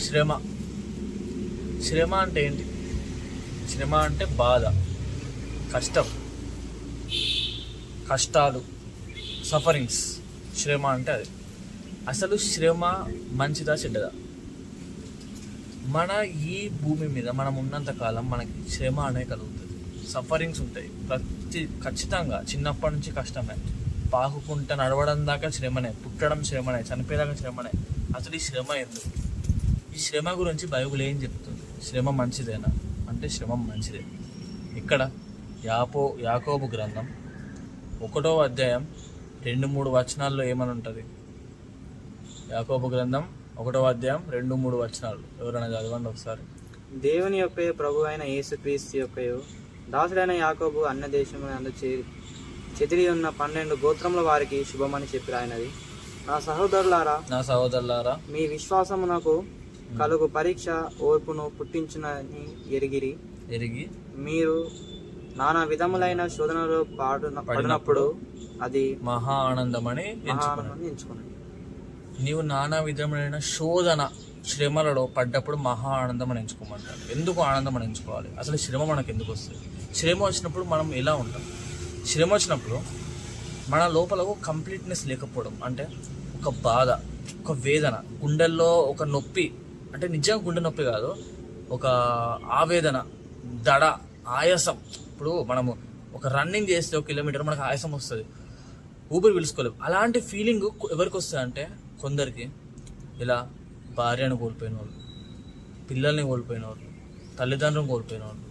శ్రమ. శ్రమ అంటే ఏంటి? శ్రమ అంటే బాధ కష్టం కష్టాలు సఫరింగ్స్ శ్రమ అంటే అది. అసలు శ్రమ మంచిదా చెడ్డదా? మన ఈ భూమి మీద మనం ఉన్నంత కాలం మనకి శ్రమ అనే కలుగుతుంది. సఫరింగ్స్ ఉంటాయి. ప్రతి ఖచ్చితంగా చిన్నప్పటి నుంచి కష్టమే. పాకుకుంటా నడవడం దాకా శ్రమనే పుట్టడం శ్రమనే చనిపోయేదాకా శ్రమనే. అసలు ఈ శ్రమ ఎందుకు? ఈ శ్రమ గురించి బైబుల్ ఏం చెప్తుంది? శ్రమ మంచిదేనా? అంటే శ్రమ మంచిదే. ఇక్కడ యాపో యాకోబు గ్రంథం ఒకటో అధ్యాయం రెండు మూడు వచనాల్లో ఏమని ఉంటుంది? యాకోబు గ్రంథం ఒకటో అధ్యాయం రెండు మూడు వచనాలు. ఎవరైనా చదవండి ఒకసారి. దేవుని యొక్క ప్రభు అయిన యేసుక్రీస్తు యొక్కయు దాసుడైన యాకోబు అన్న చే- చెదిరి ఉన్న పన్నెండు గోత్రముల వారికి శుభమని చెప్పి రాయినది. నా సహోదరులారా నా సహోదరులారా మీ విశ్వాసమునకు కలుగు పరీక్ష ఓర్పును పుట్టించునని ఎరిగిరి. ఎరిగి మీరు నానా విధములైన శోధనలో పాడు పడినప్పుడు అది మహా ఆనందమని ఎంచుకున్నాడు నీవు నానా విధమైన శోధన శ్రమలలో పడ్డప్పుడు మహా ఆనందం అని ఎంచుకోమంటారు. ఎందుకు ఆనందం అని ఎంచుకోవాలి? అసలు శ్రమ మనకు ఎందుకు వస్తుంది? శ్రమ వచ్చినప్పుడు మనం ఎలా ఉంటాం? శ్రమ వచ్చినప్పుడు మన లోపల ఒక కంప్లీట్నెస్ లేకపోవడం అంటే ఒక బాధ ఒక వేదన గుండెల్లో ఒక నొప్పి అంటే నిజంగా గుండె నొప్పి కాదు ఒక ఆవేదన దడ ఆయాసం. ఇప్పుడు మనము ఒక రన్నింగ్ చేస్తే ఒక కిలోమీటర్ మనకు ఆయాసం వస్తుంది. ఊపిరి పిలుచుకోలేము అలాంటి ఫీలింగ్ ఎవరికి వస్తుంది అంటే కొందరికి ఇలా భార్యను కోల్పోయిన వాళ్ళు పిల్లల్ని కోల్పోయిన వాళ్ళు తల్లిదండ్రులను కోల్పోయిన వాళ్ళు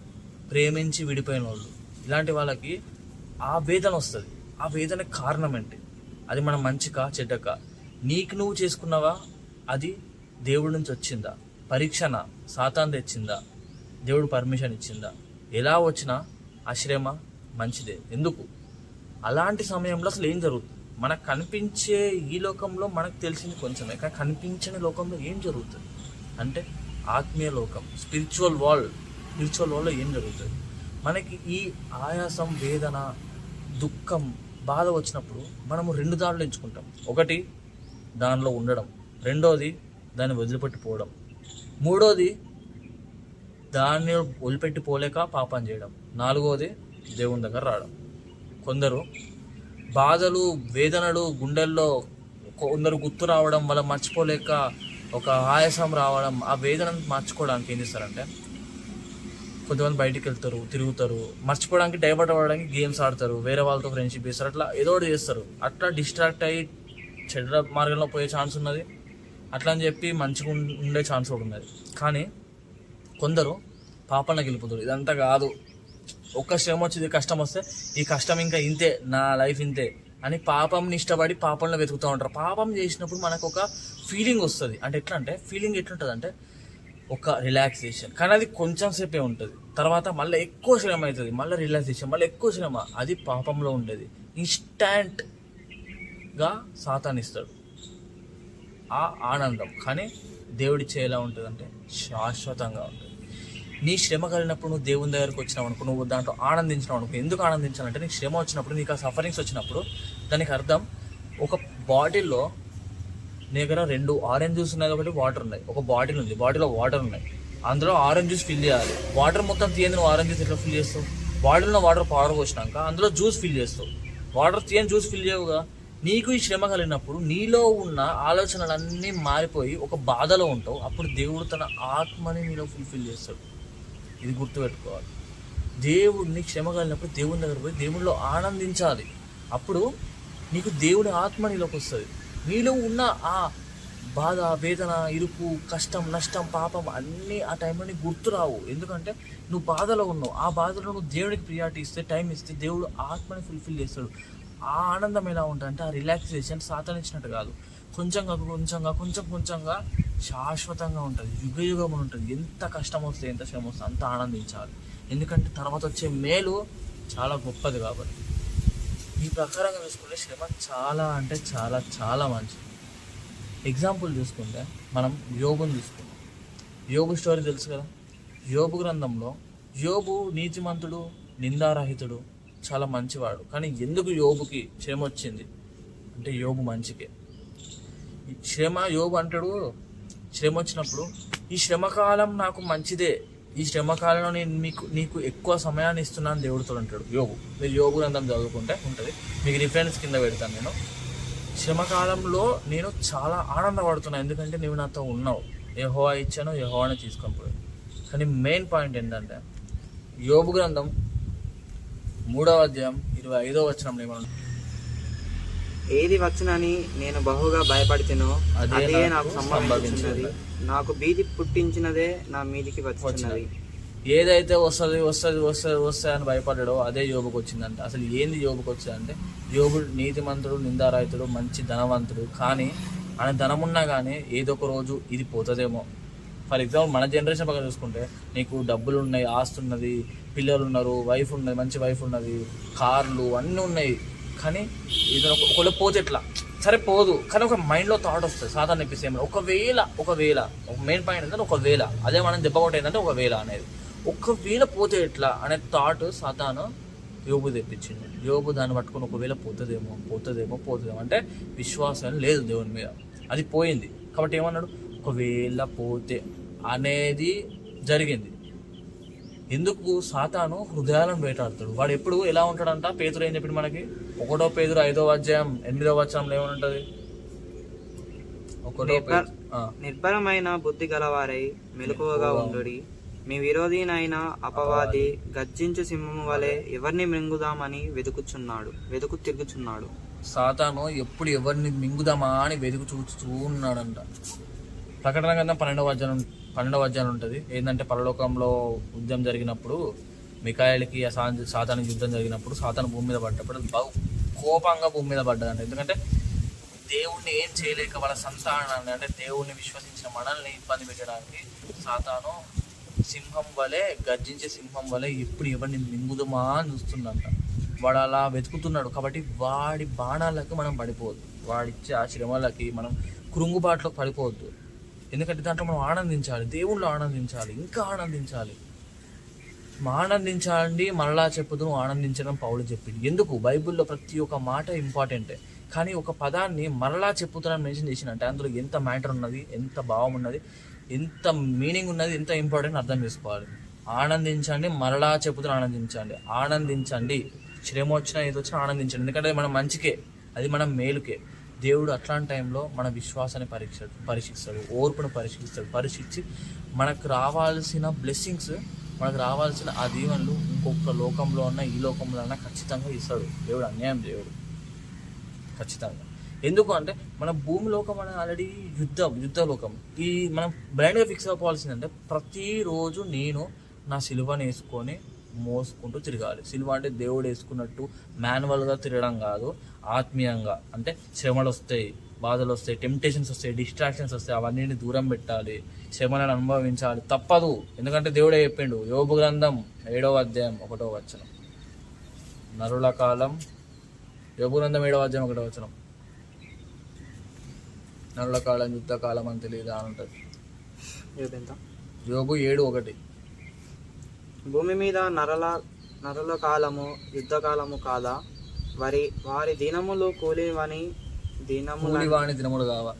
ప్రేమించి విడిపోయిన వాళ్ళు ఇలాంటి వాళ్ళకి ఆ వేదన వస్తుంది. ఆ వేదన కారణం ఏంటి? అది మన మంచికా చెడ్డకా? నీకు నువ్వు చేసుకున్నావా? అది దేవుడి నుంచి వచ్చిందా? పరీక్షన సాతాన్ తెచ్చిందా? దేవుడు పర్మిషన్ ఇచ్చిందా? ఎలా వచ్చినా ఆ శ్రమ మంచిదే. ఎందుకు? అలాంటి సమయంలో అసలు ఏం జరుగుతుంది? మనకు కనిపించే ఈ లోకంలో మనకు తెలిసింది కొంచెమే కానీ కనిపించని లోకంలో ఏం జరుగుతుంది? అంటే ఆత్మీయ లోకం స్పిరిచువల్ వరల్డ్ స్పిరిచువల్ వరల్డ్లో ఏం జరుగుతుంది? మనకి ఈ ఆయాసం వేదన దుఃఖం బాధ వచ్చినప్పుడు మనము రెండు దారులు ఎంచుకుంటాం. ఒకటి దానిలో ఉండడం రెండోది దాన్ని వదిలిపెట్టిపోవడం. మూడోది దాన్ని వదిలిపెట్టిపోలేక పాపం చేయడం. నాలుగోది దేవుని దగ్గర రావడం. కొందరు బాధలు వేదనలు గుండెల్లో కొందరు గుర్తు రావడం వల్ల మర్చిపోలేక ఒక ఆయాసం రావడం ఆ వేదనను మార్చుకోవడానికి ఏం చేస్తారంటే కొంతమంది బయటికి వెళ్తారు తిరుగుతారు మర్చిపోవడానికి డైవర్ట్ అవ్వడానికి గేమ్స్ ఆడతారు వేరే వాళ్ళతో ఫ్రెండ్షిప్ చేస్తారు అట్లా ఏదో ఒకటి చేస్తారు. అట్లా డిస్ట్రాక్ట్ అయ్యి చెడ్డ మార్గంలో పోయే ఛాన్స్ ఉన్నది. అట్లా అని చెప్పి మంచిగా ఉండే ఛాన్స్ కూడా ఉన్నది. కానీ కొందరు పాపంలోకి గెలుపుతారు ఇదంతా కాదు. ఒక్క శ్రమ వచ్చింది కష్టం వస్తే ఈ కష్టం ఇంకా ఇంతే నా లైఫ్ ఇంతే అని పాపంని ఇష్టపడి పాపంలో వెతుకుతూ ఉంటారు. పాపం చేసినప్పుడు మనకు ఒక ఫీలింగ్ వస్తుంది. అంటే ఎట్లా అంటే ఫీలింగ్ ఎట్లుంటుంది అంటే ఒక రిలాక్సేషన్ కానీ అది కొంచెం సేపే ఉంటుంది. తర్వాత మళ్ళీ ఎక్కువ శ్రమ అవుతుంది. మళ్ళీ రిలాక్సేషన్ మళ్ళీ ఎక్కువ శ్రమ అది పాపంలో ఉండేది. ఇన్స్టాంట్గా సాతానిస్తాడు ఆ ఆనందం. కానీ దేవుడిచ్చే ఎలా ఉంటుందంటే శాశ్వతంగా ఉంటుంది. నీ శ్రమ కలిగినప్పుడు నువ్వు దేవుని దగ్గరకు వచ్చినావు అనుకో నువ్వు దాంట్లో ఆనందించినావు అనుకో ఎందుకు ఆనందించాలంటే నీకు శ్రమ వచ్చినప్పుడు నీకు ఆ సఫరింగ్స్ వచ్చినప్పుడు దానికి అర్థం ఒక బాటిల్లో నీ దగ్గర రెండు ఆరెంజ్ జ్యూస్ ఉన్నాయి కాబట్టి వాటర్ ఉన్నాయి. ఒక బాటిల్ ఉంది. బాటిల్లో వాటర్ ఉన్నాయి. అందులో ఆరెంజ్ జ్యూస్ ఫిల్ చేయాలి. వాటర్ మొత్తం తీయంది నువ్వు ఆరెంజ్ జ్యూస్ ఎట్లా ఫిల్ చేస్తావు? బాటిల్లో వాటర్ పాడర్ పోసినాక అందులో జ్యూస్ ఫిల్ చేస్తావు. వాటర్ తీయని జ్యూస్ ఫిల్ చేయవుగా. నీకు ఈ శ్రమ కలిగినప్పుడు నీలో ఉన్న ఆలోచనలన్నీ మారిపోయి ఒక బాధలో ఉంటావు. అప్పుడు దేవుడు తన ఆత్మని నీలో ఫుల్ఫిల్ చేస్తాడు. ఇది గుర్తుపెట్టుకోవాలి. దేవుడిని క్షమ కలిగినప్పుడు దేవుని దగ్గర పోయి దేవుడిలో ఆనందించాలి. అప్పుడు నీకు దేవుడి ఆత్మ నీలోకి వస్తుంది. నీలో ఉన్న ఆ బాధ వేదన ఇరుకు కష్టం నష్టం పాపం అన్నీ ఆ టైంలో నీకు గుర్తురావు ఎందుకంటే నువ్వు బాధలో ఉన్నావు. ఆ బాధలో నువ్వు దేవుడికి ప్రియారిటీ ఇస్తే టైం ఇస్తే దేవుడు ఆత్మని ఫుల్ఫిల్ చేస్తాడు. ఆ ఆనందం ఎలా ఉంటుందంటే ఆ రిలాక్సేషన్ సాతరించినట్టు కాదు. కొంచెంగా కొంచెంగా కొంచెం కొంచెంగా శాశ్వతంగా ఉంటుంది. యుగ యుగం ఉంటుంది. ఎంత కష్టం వస్తే ఎంత శ్రమ వస్తే అంత ఆనందించాలి. ఎందుకంటే తర్వాత వచ్చే మేలు చాలా గొప్పది కాబట్టి. ఈ ప్రకారంగా చూసుకుంటే శ్రమ చాలా అంటే చాలా చాలా మంచిది. ఎగ్జాంపుల్ చూసుకుంటే మనం యోగుని తీసుకుంటాం యోగు స్టోరీ తెలుసు కదా? యోగు గ్రంథంలో యోగు నీతిమంతుడు నిందారహితుడు చాలా మంచివాడు. కానీ ఎందుకు యోబుకి శ్రమ వచ్చింది? అంటే యోబు మంచికే. ఈ శ్రమ యోబు అంటాడు శ్రమ వచ్చినప్పుడు ఈ శ్రమకాలం నాకు మంచిదే. ఈ శ్రమకాలంలో నేను మీకు నీకు ఎక్కువ సమయాన్ని ఇస్తున్నాను దేవుడితో అంటాడు యోగు మీరు యోగు గ్రంథం చదువుకుంటే ఉంటుంది. మీకు రిఫరెన్స్ కింద పెడతాను నేను. శ్రమకాలంలో నేను చాలా ఆనందపడుతున్నాను ఎందుకంటే నువ్వు నాతో ఉన్నావు. యెహోవా ఇచ్చాను యెహోవానే తీసుకొని పోయాను కానీ మెయిన్ పాయింట్ ఏంటంటే యోగు గ్రంథం మూడవ అధ్యాయం ఇరవై ఐదో వచనంలో ఏమన్నా ఏది వచ్చునని నేను బహుగా భయపడితేనో అదే నాకు సంభవించినది. నాకు భీతి పుట్టించినదే నా మీదికి వచ్చినది. ఏదైతే వస్తుంది వస్తుంది వస్తుంది వస్తుంది అని భయపడ్డాడో అదే యోబుకి వచ్చిందంట. అసలు ఏంది యోబుకి వచ్చిందంటే యోబు నీతిమంతుడు నిందారాయితుడు మంచి ధనవంతుడు. కానీ ఆయన ధనం ఉన్నా కానీ ఏదో ఒక రోజు ఇది పోతుందేమో. ఫర్ ఎగ్జాంపుల్ మన జనరేషన్ పక్కన చూసుకుంటే నీకు డబ్బులు ఉన్నాయి ఆస్తి ఉన్నది పిల్లలు ఉన్నారు వైఫ్ ఉన్నది మంచి వైఫ్ ఉన్నది కార్లు అన్నీ ఉన్నాయి. కానీ ఇది ఒకళ్ళు ఒకవేళ పోతే ఎట్లా? సరే పోదు. కానీ ఒక మైండ్లో థాట్ వస్తుంది. సాధారణ ఎపిసేమ్ ఒకవేళ ఒకవేళ ఒక మెయిన్ పాయింట్ ఏంటంటే ఒకవేళ అదే మనం దెబ్బకొట్టే ఏంటంటే ఒకవేళ అనేది. ఒకవేళ పోతే ఎట్లా? అనే థాట్ సాతాను యోగు తెప్పించింది యోగు దాన్ని పట్టుకొని ఒకవేళ పోతుందేమో పోతుందేమో పోతుందేమో అంటే విశ్వాసం లేదు దేవుని మీద. అది పోయింది. కాబట్టి ఏమన్నాడు? ఒకవేళ పోతే అనేది జరిగింది. ఎందుకు? సాతాను హృదయాలను వేటాడుతాడు. వాడు ఎప్పుడు ఎలా ఉంటాడంట? పేతురు ఏం చెప్పిండు మనకి? ఒకటో పేదరు ఐదో అధ్యాయం ఎనిమిదో వచనంలో ఏమనుంటది? ఒకటో నిర్భరమైన బుద్ధి గలవారై మెలకువగా ఉండుడి. మీ విరోధినైన అపవాది గర్జించు సింహము వలె ఎవరిని మృంగుదామని వెతుకుచున్నాడు? వెతుకు తిరుగుచున్నాడు సాతాను ఎప్పుడు ఎవరిని మింగుదామా అని వెతుకు చూస్తూ ఉన్నాడంట. ప్రకటన గ్రంథం పన్నెండవ అధ్యాయం పన్నెండవ అధ్యాయం ఉంటుంది. ఏంటంటే పరలోకంలో యుద్ధం జరిగినప్పుడు మికాయలకి సాతానికి యుద్ధం జరిగినప్పుడు సాతాను భూమి మీద పడ్డప్పుడు బహు కోపంగా భూమి మీద పడ్డదంట. ఎందుకంటే దేవుణ్ణి ఏం చేయలేక వాళ్ళ సంతానాన్ని అంటే దేవుణ్ణి విశ్వసించిన మనల్ని ఇబ్బంది పెట్టడానికి సాతాను సింహం వలె గర్జించే సింహం వలె ఎప్పుడు ఎవరిని మింగుదమా అని చూస్తుందంట. వాడు అలా వెతుకుతున్నాడు కాబట్టి వాడి బాణాలకు మనం పడిపోవద్దు. వాడిచ్చే ఆ శ్రమలకి మనం కృంగుబాటులో పడిపోవద్దు. ఎందుకంటే దాంట్లో మనం ఆనందించాలి. దేవుళ్ళు ఆనందించాలి. ఇంకా ఆనందించాలి. ఆనందించండి మరలా చెప్పుదు ఆనందించడం పౌలు చెప్పింది. ఎందుకు? బైబిల్లో ప్రతి ఒక్క మాట ఇంపార్టెంటే. కానీ ఒక పదాన్ని మరలా చెప్పుతున్నాను మెన్షన్ చేసినంటే అందులో ఎంత మ్యాటర్ ఉన్నది ఎంత భావం ఉన్నది ఎంత మీనింగ్ ఉన్నది ఎంత ఇంపార్టెంట్ అర్థం చేసుకోవాలి. ఆనందించండి మరలా చెప్పుతున్న ఆనందించండి. ఆనందించండి. శ్రమ వచ్చినా ఏది వచ్చినా ఆనందించండి. ఎందుకంటే అది మన మంచికే. అది మనం మేలుకే. దేవుడు అట్లాంటి టైంలో మన విశ్వాసాన్ని పరీక్ష పరీక్షిస్తాడు ఓర్పును పరీక్షిస్తాడు. పరీక్షించి మనకు రావాల్సిన బ్లెస్సింగ్స్ మనకు రావాల్సిన ఆ దీవెనలు ఇంకొక లోకంలో ఉన్న ఈ లోకంలో అన్న ఖచ్చితంగా ఇస్తాడు. దేవుడు అన్యాయం దేవుడు ఖచ్చితంగా. ఎందుకు అంటే మన భూమి లోకం అనేది ఆల్రెడీ యుద్ధ యుద్ధ లోకం. ఈ మనం బ్లైండ్గా ఫిక్స్ అవ్వాల్సిందంటే ప్రతిరోజు నేను నా సిలువని వేసుకొని మోసుకుంటూ తిరగాలి. సిలువ అంటే దేవుడు వేసుకున్నట్టు మాన్యువల్గా తిరగడం కాదు ఆత్మీయంగా. అంటే శ్రమలు వస్తాయి బాధలు వస్తాయి టెంప్టేషన్స్ వస్తాయి డిస్ట్రాక్షన్స్ వస్తాయి అవన్నీ దూరం పెట్టాలి శ్రమలను అనుభవించాలి. తప్పదు. ఎందుకంటే దేవుడే చెప్పిండు యోబు గ్రంథం ఏడవ అధ్యాయం ఒకటో వచనం. నరుల కాలం యోబు గ్రంథం ఏడవ అధ్యాయం ఒకటో వచనం. నరుల కాలం యుద్ధ కాలం అని తెలియదా అని ఉంటుంది. యోబు ఏడు ఒకటి. భూమి మీద నరల నరుల కాలము యుద్ధకాలము కాదా? వారి వారి దినములు కూలివని దినములు కూలివాణి దినములు కావా?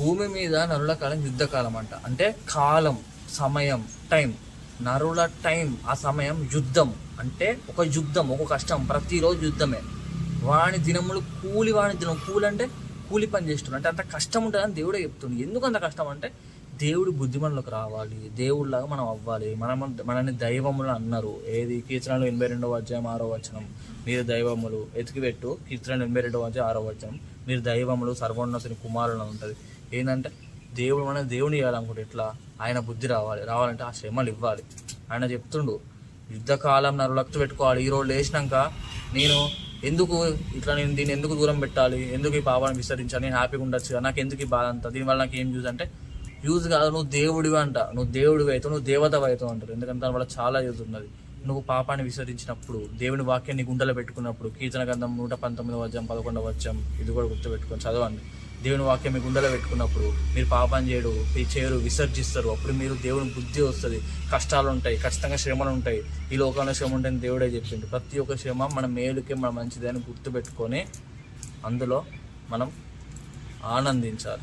భూమి మీద నరుల కాలం యుద్ధకాలం అంట. అంటే కాలం సమయం టైం. నరుల టైం ఆ సమయం యుద్ధం. అంటే ఒక యుద్ధం ఒక కష్టం. ప్రతిరోజు యుద్ధమే. వాని దినములు కూలి వాణి దినం. కూలి అంటే కూలి పని చేస్తున్నాడు అంటే అంత కష్టం ఉంటుందని దేవుడే చెప్తుంది ఎందుకు అంత కష్టం అంటే దేవుడు బుద్ధిమనులకు రావాలి. దేవుడిలాగా మనం అవ్వాలి. మనం మనల్ని దైవములు అన్నారు. ఏది? కీర్తనలు ఎనభై రెండవ అధ్యాయం ఆరో వచనం. మీరు దైవములు. ఎతికిపెట్టు కీర్తనలు ఎనభై రెండవ అధ్యాయం ఆరో వచనం. మీరు దైవములు సర్వోన్నతుని కుమారులు ఉంటుంది. ఏంటంటే దేవుడు మనం దేవుని చేయాలనుకుంటే ఎట్లా? ఆయన బుద్ధి రావాలి. రావాలంటే ఆ శ్రమలు ఇవ్వాలి. ఆయన చెప్తుండు యుద్ధకాలం నరులక్తు పెట్టుకోవాలి. ఈ రోజు లేచినాక నేను ఎందుకు ఇట్లా నేను దీన్ని ఎందుకు దూరం పెట్టాలి? ఎందుకు ఈ పాపాన్ని విస్తరించాలి నేను హ్యాపీగా ఉండొచ్చు నాకు ఎందుకు ఈ బాధ అంతా? దీనివల్ల నాకు ఏం యూజ్ అంటే యూజ్ కాదు నువ్వు దేవుడివి అంట. నువ్వు దేవుడివి అవుతావు నువ్వు దేవతవి అవుతావు అంటారు. ఎందుకంటే దానివల్ల చాలా యూజ్ ఉన్నది. నువ్వు పాపాన్ని విసరించినప్పుడు దేవుని వాక్యాన్ని గుండెలో పెట్టుకున్నప్పుడు కీర్తన గ్రంథం నూట పంతొమ్మిది వచ్చాం పదకొండవ వచ్చాం ఇది కూడా గుర్తుపెట్టుకొని చదవండి. దేవుని వాక్యం మీ గుండెలో పెట్టుకున్నప్పుడు మీరు పాపం చేయడు మీ చేయరు విసర్జిస్తారు. అప్పుడు మీరు దేవుని బుద్ధి వస్తుంది. కష్టాలు ఉంటాయి ఖచ్చితంగా శ్రమలు ఉంటాయి. ఈ లోకంలో శ్రమ ఉంటాయని దేవుడే చెప్పిండు. ప్రతి ఒక్క శ్రమ మన మేలుకే మన మంచిదే అని గుర్తుపెట్టుకొని అందులో మనం ఆనందించాలి.